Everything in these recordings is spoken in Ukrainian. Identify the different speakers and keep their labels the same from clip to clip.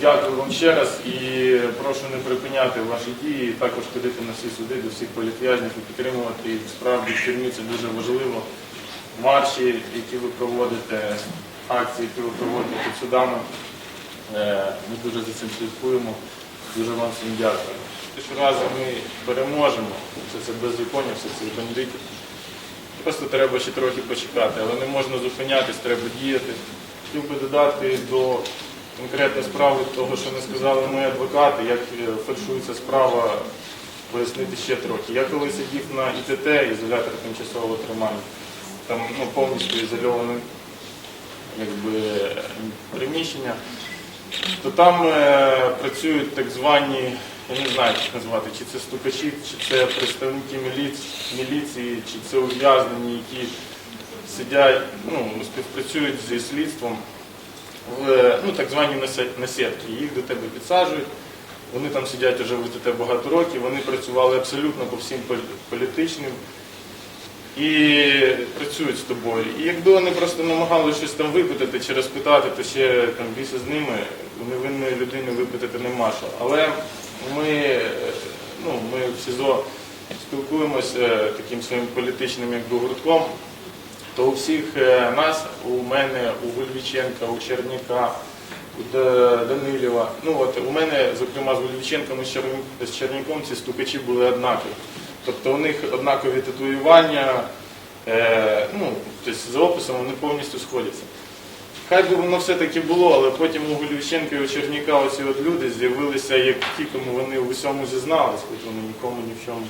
Speaker 1: Дякую вам ще раз і прошу не припиняти ваші дії, і також ходити на всі суди до всіх політв'язнів і підтримувати їх. Справді в тюрмі це дуже важливо. Марші, які ви проводите, акції, які ви проводите під судами. Е, Ми дуже за цим слідкуємо. Дуже вам всім дякую. Щоразу ми переможемо. Все це беззаконня, все це бандитів. Просто треба ще трохи почекати, але не можна зупинятись, треба діяти. Хотів би додати до конкретної справи того, що не сказали мої адвокати, як е, фальшується справа, пояснити ще трохи. Я коли сидів на ІТТ, ізолятор тимчасового тримання, там ну, повністю ізольоване приміщення, то там е, працюють так звані, я не знаю, як назвати, чи це стукачі, чи це представники міліції, міліції чи це ув'язнені, які сидять, ну, співпрацюють зі слідством ну, так звані насе- насідки. Їх до тебе підсаджують. Вони там сидять уже в УТТ багато років, вони працювали абсолютно по всім політичним і працюють з тобою. І якби вони просто намагалися щось там випитати чи розпитати, то ще там більше з ними невинної людини випитати нема що. Але ми, е, ну, ми в СІЗО спілкуємося е, таким своїм політичним якби, гуртком, то у всіх е, нас, у мене, у Вольвіченка, у Черняка, у Данилєва. Ну от у мене, зокрема, з Вольвіченком і з Черняком ці стукачі були однакові. Тобто у них однакові татуювання, е, ну, тобто за описом вони повністю сходяться. Хай би воно все-таки було, але потім у Гулівченка і у Черніка оці от люди з'явилися як ті, кому вони в усьому зізнались, хоч вони нікому ні в чому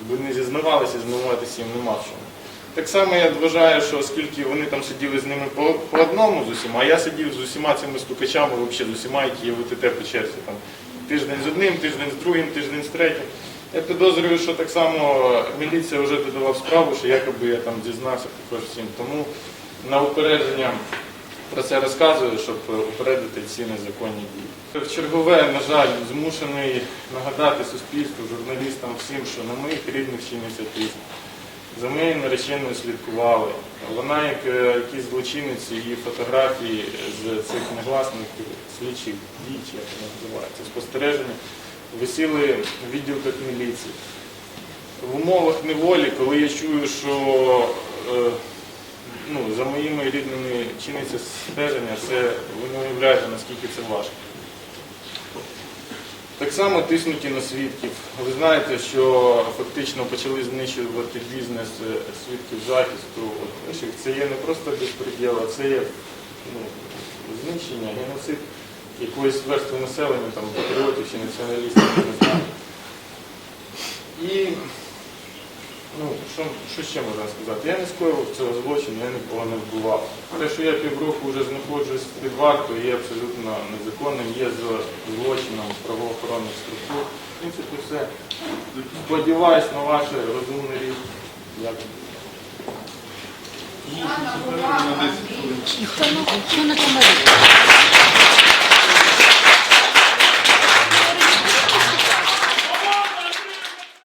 Speaker 1: якби не зізнавалися, зізнаватися їм нема в чому. Так само я вважаю, що оскільки вони там сиділи з ними по, по одному з усіма, а я сидів з усіма цими стукачами, взагалі з усіма, які є в УТТ по черзі. Там, тиждень з одним, тиждень з другим, тиждень з третім. Я підозрюю, що так само міліція вже додала справу, що якоби я там зізнався також всім. Тому на упередження про це розказую, щоб упередити ці незаконні дії. В чергове, на жаль, змушений нагадати суспільству, журналістам всім, що на моїх рідних чиниться тиск. За моєю нареченою слідкували. Вона, як е, якісь злочинець, її фотографії з цих негласних слідчих дій, як вони називаються, спостереження, висіли в відділках міліції. В умовах неволі, коли я чую, що е, ну, за моїми рідними чиниться стеження, це ви не уявляєте, наскільки це важко. Так само тиснуті на свідків. Ви знаєте, що фактично почали знищувати бізнес е, свідків захисту. Це є не просто безпреділ, а це є ну, знищення, геноцид якоїсь верстви населення, там, патріотів чи націоналістів, не знаю. І ну, що, що ще можна сказати? Я не скоїв цього злочину, я нікого не вбивав. Те, що я півроку вже знаходжусь під вартою, є абсолютно незаконним, є з- злочином правоохоронних структур. В принципі, все. Сподіваюсь на ваше розумне рішення. Дякую.
Speaker 2: Ніхто не помилує.